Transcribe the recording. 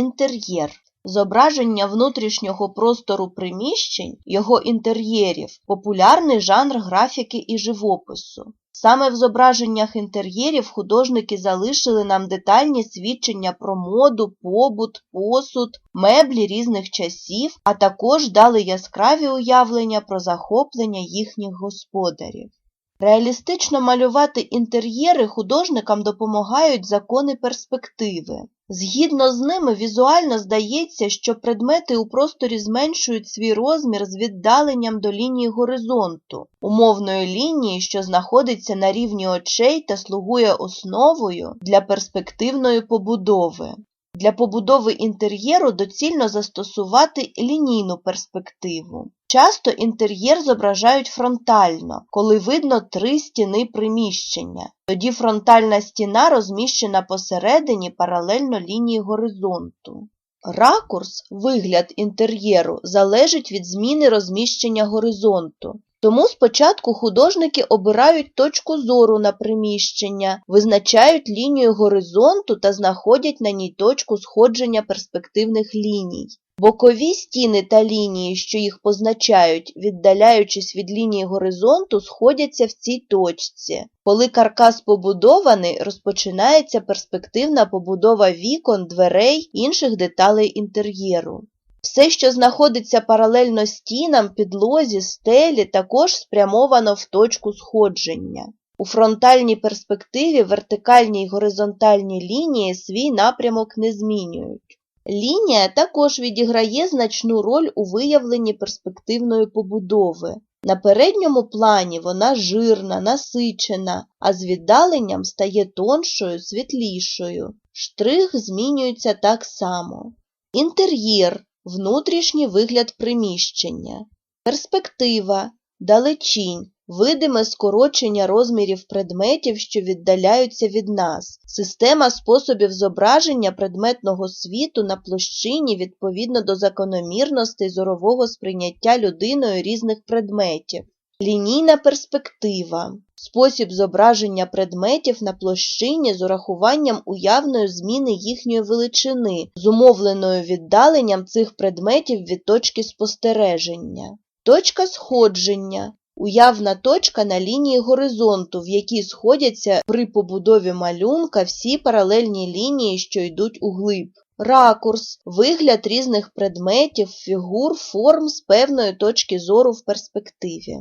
інтер'єр. Зображення внутрішнього простору приміщень, його інтер'єрів – популярний жанр графіки і живопису. Саме в зображеннях інтер'єрів художники залишили нам детальні свідчення про моду, побут, посуд, меблі різних часів, а також дали яскраві уявлення про захоплення їхніх господарів. Реалістично малювати інтер'єри художникам допомагають закони перспективи. Згідно з ними, візуально здається, що предмети у просторі зменшують свій розмір з віддаленням до лінії горизонту, умовної лінії, що знаходиться на рівні очей та слугує основою для перспективної побудови. Для побудови інтер'єру доцільно застосувати лінійну перспективу. Часто інтер'єр зображають фронтально, коли видно три стіни приміщення. Тоді фронтальна стіна розміщена посередині паралельно лінії горизонту. Ракурс, вигляд інтер'єру, залежить від зміни розміщення горизонту. Тому спочатку художники обирають точку зору на приміщення, визначають лінію горизонту та знаходять на ній точку сходження перспективних ліній. Бокові стіни та лінії, що їх позначають, віддаляючись від лінії горизонту, сходяться в цій точці. Коли каркас побудований, розпочинається перспективна побудова вікон, дверей, інших деталей інтер'єру. Все, що знаходиться паралельно стінам, підлозі, стелі, також спрямовано в точку сходження. У фронтальній перспективі вертикальні й горизонтальні лінії свій напрямок не змінюють. Лінія також відіграє значну роль у виявленні перспективної побудови. На передньому плані вона жирна, насичена, а з віддаленням стає тоншою, світлішою. Штрих змінюється так само. Інтер'єр внутрішній вигляд приміщення, перспектива, далечінь, видиме скорочення розмірів предметів, що віддаляються від нас, система способів зображення предметного світу на площині відповідно до закономірностей зорового сприйняття людиною різних предметів. Лінійна перспектива спосіб зображення предметів на площині з урахуванням уявної зміни їхньої величини, зумовленою віддаленням цих предметів від точки спостереження. Точка сходження уявна точка на лінії горизонту, в якій сходяться при побудові малюнка всі паралельні лінії, що йдуть углиб. Ракурс вигляд різних предметів, фігур, форм з певної точки зору в перспективі.